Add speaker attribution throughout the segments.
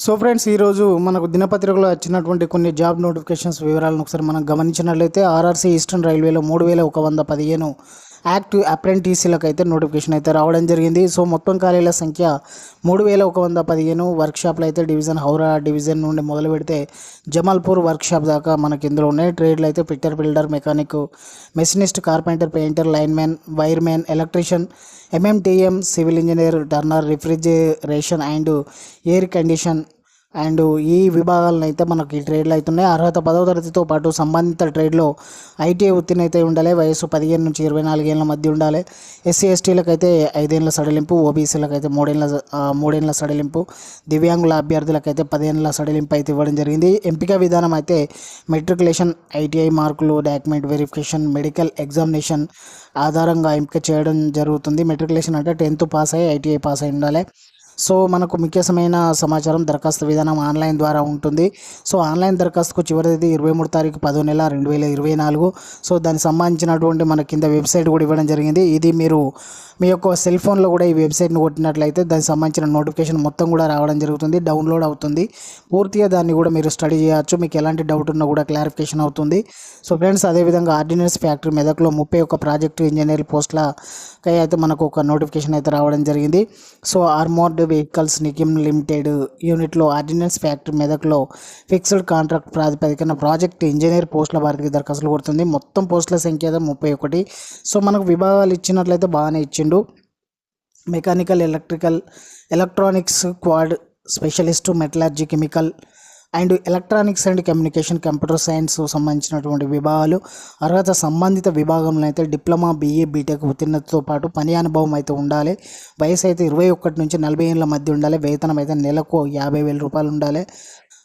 Speaker 1: So friends ఈరోజు మనకు దినపత్రికలో వచ్చినటువంటి కొన్ని జాబ్ నోటిఫికేషన్స్ వివరాలను ఒకసారి మనం గమనించినట్లయితే ఆర్ఆర్సీ ఈస్టర్న్ రైల్వేలో మూడు వేల ఒక వంద పదిహేను యాక్టివ్ అప్రెంటీసీలకు అయితే నోటిఫికేషన్ అయితే రావడం జరిగింది. సో మొత్తం ఖాళీల సంఖ్య మూడు వేల ఒక వంద పదిహేను వర్క్షాప్లు అయితే డివిజన్ హౌరా డివిజన్ నుండి మొదలు పెడితే జమాల్పూర్ వర్క్షాప్ దాకా మనకి ఇందులో ఉన్నాయి. ట్రేడ్లు అయితే fitter builder mechanic machinist carpenter painter linemen wiremen electrician MMTM civil engineer turner refrigeration and air condition and ఈ విభాగాలను అయితే మనకి ట్రేడ్లు అవుతున్నాయి అర్హత పదవ తరగతితో పాటు సంబంధిత ట్రేడ్లో ఐటీఐ ఉత్తీర్ణ అయితే ఉండాలి. వయసు పదిహేను నుంచి ఇరవై నాలుగేళ్ళ మధ్య ఉండాలి. ఎస్సీ ఎస్టీలకు అయితే ఐదేళ్ళ సడలింపు ఓబీసీలకు అయితే మూడేళ్ళ మూడేళ్ళ సడలింపు దివ్యాంగుల అభ్యర్థులకు అయితే పదిహేనుల సడలింపు అయితే ఇవ్వడం జరిగింది. ఎంపిక విధానం అయితే మెట్రికులేషన్ ఐటీఐ మార్కులు డాక్యుమెంట్ వెరిఫికేషన్ మెడికల్ ఎగ్జామినేషన్ ఆధారంగా ఎంపిక చేయడం జరుగుతుంది. మెట్రికులేషన్ అంటే టెన్త్ పాస్ అయ్యి ఐటీఐ పాస్ అయి ఉండాలి. సో మనకు ముఖ్యమైన సమాచారం దరఖాస్తు విధానం ఆన్లైన్ ద్వారా ఉంటుంది. సో ఆన్లైన్ దరఖాస్తుకు చివరి తేదీ ఇరవై మూడు తారీఖు పదో నెల రెండు వేల ఇరవై నాలుగు. సో దానికి సంబంధించినటువంటి మన కింద వెబ్సైట్ కూడా ఇవ్వడం జరిగింది. ఇది మీరు మీ యొక్క సెల్ ఫోన్లో కూడా ఈ వెబ్సైట్ని కొట్టినట్లయితే దానికి సంబంధించిన నోటిఫికేషన్ మొత్తం కూడా రావడం జరుగుతుంది. డౌన్లోడ్ అవుతుంది. పూర్తిగా దాన్ని కూడా మీరు స్టడీ చేయొచ్చు. మీకు ఎలాంటి డౌట్ ఉన్నా కూడా క్లారిఫికేషన్ అవుతుంది. సో ఫ్రెండ్స్ అదేవిధంగా ఆర్డినెన్స్ ఫ్యాక్టరీ మెదక్లో ముప్పై ఒక్క ప్రాజెక్టు ఇంజనీర్ పోస్ట్లకై అయితే మనకు ఒక నోటిఫికేషన్ అయితే రావడం జరిగింది. So armoured vehicles Nigam limited యూనిట్లో ఆర్డినెన్స్ ఫ్యాక్టరీ మెదక్లో ఫిక్స్డ్ కాంట్రాక్ట్ ప్రాతిపదికన ప్రాజెక్ట్ ఇంజనీర్ పోస్టుల వారికి దరఖాస్తులు కొడుతుంది మొత్తం పోస్టుల సంఖ్య ముప్పై ఒకటి. సో మనకు విభాగాలు ఇచ్చినట్లయితే బాగానే ఇచ్చిండు. Mechanical electrical electronics quad specialist metallurgy chemical and electronics and communication computer science సంబంధించినటువంటి విభాగాలు అర్హత సంబంధిత విభాగంలో అయితే డిప్లొమా బీఏ బీటెక్ ఉత్తీర్ణతతో పాటు పని అనుభవం అయితే ఉండాలి. వయసు అయితే ఇరవై ఒకటి నుంచి నలభై ఏళ్ళ మధ్య ఉండాలి. వేతనం అయితే నెలకు యాభై వేల రూపాయలు ఉండాలి.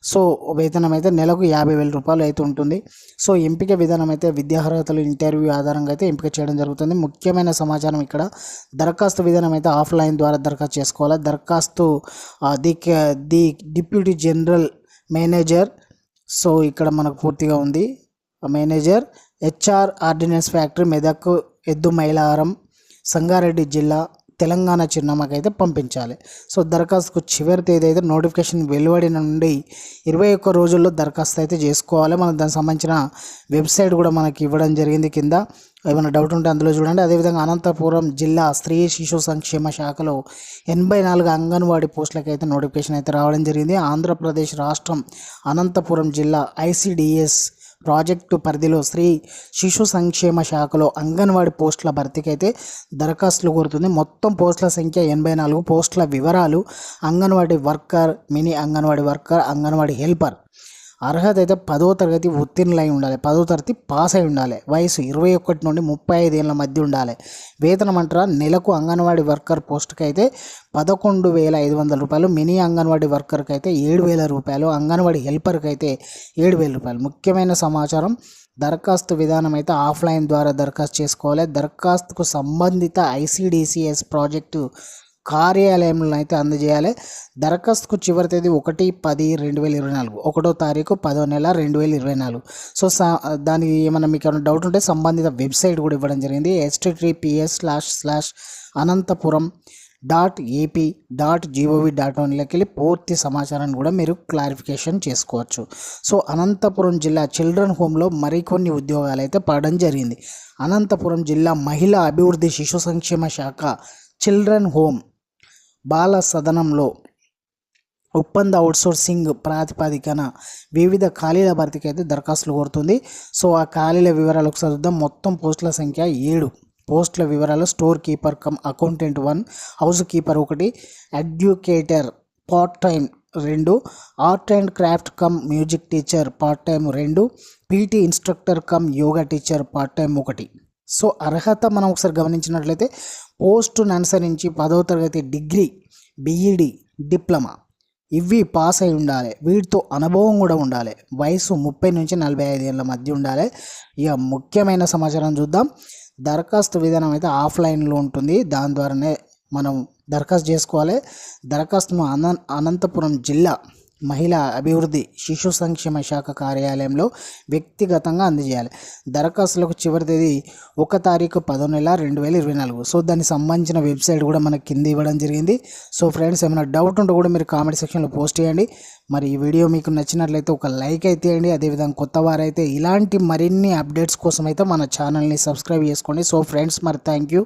Speaker 1: సో వేతనం అయితే నెలకు యాభై వేల రూపాయలు అయితే ఉంటుంది. సో ఎంపిక విధానం అయితే విద్యార్హతలు ఇంటర్వ్యూ ఆధారంగా అయితే ఎంపిక చేయడం జరుగుతుంది. ముఖ్యమైన సమాచారం ఇక్కడ దరఖాస్తు విధానం అయితే ఆఫ్లైన్ ద్వారా దరఖాస్తు చేసుకోవాలి. దరఖాస్తు ది క- the deputy general manager. So ఇక్కడ మనకు పూర్తిగా ఉంది. ఆ manager HR ordnance factory Medak Eddu Mailaram Sangareddy జిల్లా తెలంగాణ చిరునామాకైతే పంపించాలి. సో దరఖాస్తుకు చివరి తేదీ అయితే నోటిఫికేషన్ వెలువడిన నుండి ఇరవై ఒక్క రోజుల్లో దరఖాస్తు అయితే చేసుకోవాలి. మనకు దానికి సంబంధించిన వెబ్సైట్ కూడా మనకి ఇవ్వడం జరిగింది కింద. ఏమైనా డౌట్ ఉంటే అందులో చూడండి. అదేవిధంగా అనంతపురం జిల్లా స్త్రీ శిశు సంక్షేమ శాఖలో ఎనభై నాలుగు అంగన్వాడీ పోస్టులకైతే అయితే నోటిఫికేషన్ అయితే రావడం జరిగింది. ఆంధ్రప్రదేశ్ రాష్ట్రం అనంతపురం జిల్లా ఐసిడిఎస్ ప్రాజెక్టు పరిధిలో స్త్రీ శిశు సంక్షేమ శాఖలో అంగన్వాడీ పోస్టుల భర్తీకి అయితే దరఖాస్తులు కోరుతుంది. మొత్తం పోస్టుల సంఖ్య ఎనభై నాలుగు. పోస్టుల వివరాలు anganwadi worker mini anganwadi worker anganwadi helper అర్హత అయితే పదో తరగతి ఉత్తీర్ణులై ఉండాలి. పదో తరగతి పాస్ అయి ఉండాలి. వయసు ఇరవై ఒకటి నుండి ముప్పై ఐదేళ్ళ మధ్య ఉండాలి. వేతనం అంటారా నెలకు అంగన్వాడీ వర్కర్ పోస్ట్కి అయితే పదకొండు వేల ఐదు వందల రూపాయలు మినీ అంగన్వాడీ వర్కర్కి అయితే ఏడు వేల రూపాయలు అంగన్వాడీ హెల్పర్కి అయితే ఏడు వేల రూపాయలు. ముఖ్యమైన సమాచారం దరఖాస్తు విధానం అయితే ఆఫ్లైన్ ద్వారా దరఖాస్తు చేసుకోవాలి. దరఖాస్తుకు సంబంధిత ఐసిడిసిఎస్ ప్రాజెక్టు కార్యాలయంలో అయితే అందజేయాలి. దరఖాస్తుకు చివరి తేదీ ఒకటి పది రెండు వేల ఇరవై నాలుగు. ఒకటో తారీఖు పదో నెల రెండు వేల ఇరవై నాలుగు. సో సా దానికి ఏమైనా మీకు ఏమైనా డౌట్ ఉంటే సంబంధిత వెబ్సైట్ కూడా ఇవ్వడం జరిగింది. HTTPS slash slash Anantapuram dot AP dot GOV dot ఇన్లోకి వెళ్ళి పూర్తి సమాచారాన్ని కూడా మీరు క్లారిఫికేషన్ చేసుకోవచ్చు. సో అనంతపురం జిల్లా చిల్డ్రన్ హోమ్లో మరికొన్ని ఉద్యోగాలు అయితే పడడం జరిగింది. అనంతపురం జిల్లా మహిళా అభివృద్ధి శిశు సంక్షేమ శాఖ చిల్డ్రన్ హోమ్ బాల సదనంలో ఒప్పంద అవుట్సోర్సింగ్ ప్రాతిపదికన వివిధ ఖాళీల భర్తీకి అయితే దరఖాస్తులు కోరుతుంది. సో ఆ ఖాళీల వివరాలు ఒకసారి చూద్దాం. మొత్తం పోస్టుల సంఖ్య ఏడు. పోస్టుల వివరాలు store keeper cum accountant one house keeper ఒకటి ఎడ్యుకేటర్ పార్ట్ టైం రెండు art and craft cum music teacher part time రెండు PT instructor cum yoga teacher part time ఒకటి. సో అర్హత మనం ఒకసారి గమనించినట్లయితే పోస్టును అనుసరించి పదవ తరగతి డిగ్రీ బీఈడి డిప్లొమా ఇవి పాస్ అయి ఉండాలి. వీటితో అనుభవం కూడా ఉండాలి. వయసు ముప్పై నుంచి నలభై ఐదు ఏళ్ళ మధ్య ఉండాలి. ఇక ముఖ్యమైన సమాచారం చూద్దాం. దరఖాస్తు విధానం అయితే ఆఫ్లైన్లో ఉంటుంది. దాని ద్వారానే మనం దరఖాస్తు చేసుకోవాలి. దరఖాస్తును అన అనంతపురం జిల్లా మహిళా అభివృద్ధి శిశు సంక్షేమ శాఖ కార్యాలయంలో వ్యక్తిగతంగా అందజేయాలి. దరఖాస్తులకు చివరి తేదీ ఒక తారీఖు పదో నెల రెండు వేల ఇరవై నాలుగు. సో దానికి సంబంధించిన వెబ్సైట్ కూడా మనకి కింద ఇవ్వడం జరిగింది. సో ఫ్రెండ్స్ ఏమైనా డౌట్ ఉంటే కూడా మీరు కామెంట్ సెక్షన్లో పోస్ట్ చేయండి. మరి ఈ వీడియో మీకు నచ్చినట్లయితే ఒక లైక్ అయితే ఇవ్వండి. అదేవిధంగా కొత్త వారైతే ఇలాంటి మరిన్ని అప్డేట్స్ కోసం అయితే మన ఛానల్ని సబ్స్క్రైబ్ చేసుకోండి. సో ఫ్రెండ్స్ మరి థ్యాంక్ యూ